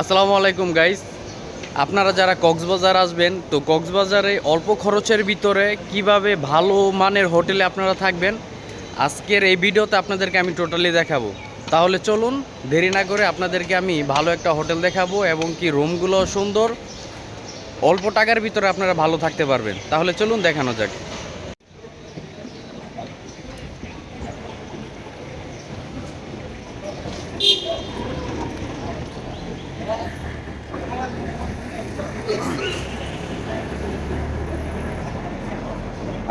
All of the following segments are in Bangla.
আসসালামু আলাইকুম গাইস আপনারা যারা কক্সবাজার আসবেন, তো কক্সবাজারে অল্প খরচের ভিতরে কীভাবে ভালো মানের হোটেলে আপনারা থাকবেন, আজকের এই ভিডিওতে আপনাদেরকে আমি টোটালি দেখাবো। তাহলে চলুন, দেরি না করে আপনাদেরকে আমি ভালো একটা হোটেল দেখাবো এবং কি রুমগুলো সুন্দর, অল্প টাকার ভিতরে আপনারা ভালো থাকতে পারবেন। তাহলে চলুন দেখানো যাক।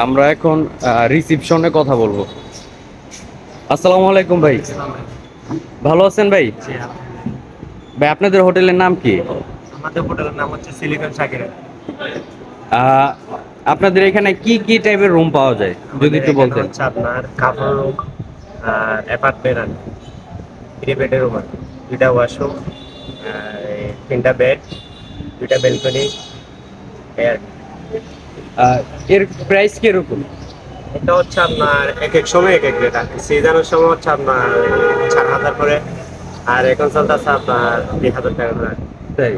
আমরা এখন রিসিপশনে কথা বলব। আসসালামু আলাইকুম ভাই। ভালো আছেন ভাই? ভাই আপনাদের হোটেলের নাম কি? আমাদের হোটেলের নাম হচ্ছে সিলিকন সাকির। আপনাদের এখানে কি কি টাইপের রুম পাওয়া যায়? যদি একটু বলতেন। আপনার কাপড় রুম আর অ্যাপার্টমেন্ট আছে থ্রি বেডের রুম দুইটা ওয়াশরুম তিনটা বেড দুইটা ব্যালকনি আহ, এর প্রাইস কীরকম? এটা হচ্ছে আপনার এক এক সময় এক এক রেট আছে সিজনের সময় হচ্ছে আপনার চার হাজার করে আর এখন চলতেছে আপনার দুই হাজার টাকা করে তাই?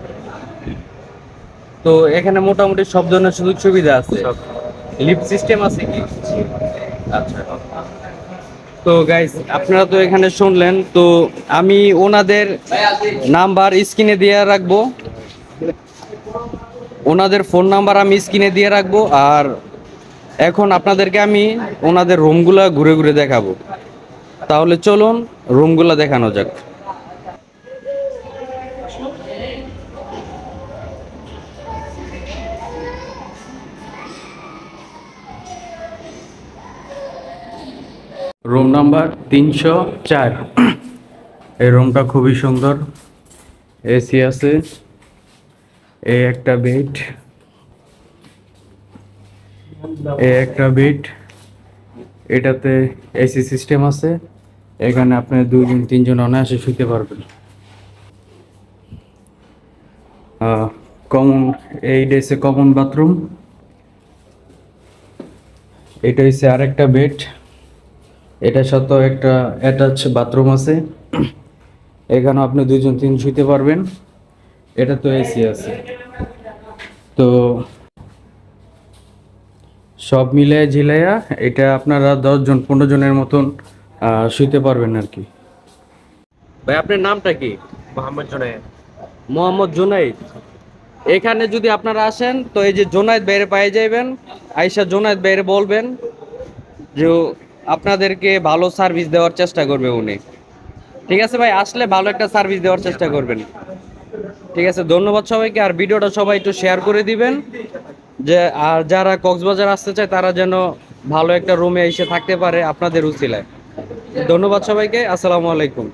তো এখানে মোটামুটি সব ধরনের সুযোগ সুবিধা আছে লিফট সিস্টেম আছে কি? আচ্ছা। তো গাইস আপনারা তো এখানে শুনলেন, তো আমি ওনাদের নাম্বার স্ক্রিনে দিয়ে রাখব। ওনাদের ফোন নাম্বার আমি স্ক্রিনে দিয়ে রাখব, আর এখন আপনাদেরকে আমি ওনাদের রুমগুলা ঘুরে ঘুরে দেখাবো। তাহলে চলুন রুমগুলা দেখানো যাক। রুম নাম্বার তিনশো চার। এই রুমটা খুবই সুন্দর। এসি আছে। এই একটা বেড। এই একটা বেড। এটাতে এসি সিস্টেম আছে। এখানে আপনি দুইজন, তিনজন অনায়াসে শুতে পারবেন। কমন এই ডেসে কমন বাথরুম এটা হচ্ছে আরেকটা বেড। এটার সাথেও একটা অ্যাটাচ বাথরুম আছে। এখানে আপনি দুজন তিন শুইতে পারবেন। এটা তো এসি আছে। তো সব মিলে ঝিলাইয়া এটা আপনারা দশজন পনেরো জনের মতন শুতে পারবেন আর কি। ভাই আপনার নামটা কি? মোহাম্মদ জোনায়েদ। মোহাম্মদ জোনাইদ এখানে যদি আপনারা আসেন তো এই যে জোনাইদ বাইরে পেয়ে যাবেন আইসা জোনাইদ বাইরে বলবেন যে আপনাদেরকে ভালো সার্ভিস দেওয়ার চেষ্টা করবে উনি। ঠিক আছে ভাই? আসলে ভালো একটা সার্ভিস দেওয়ার চেষ্টা করবেন। ঠিক আছে, ধন্যবাদ সবাইকে। আর ভিডিওটা সবাই একটু শেয়ার করে দিবেন। যে, আর যারা কক্সবাজার আসতে চায়, তারা যেন ভালো একটা রুমে এসে থাকতে পারে আপনাদের উচিলায়। ধন্যবাদ সবাইকে। আসসালামু আলাইকুম।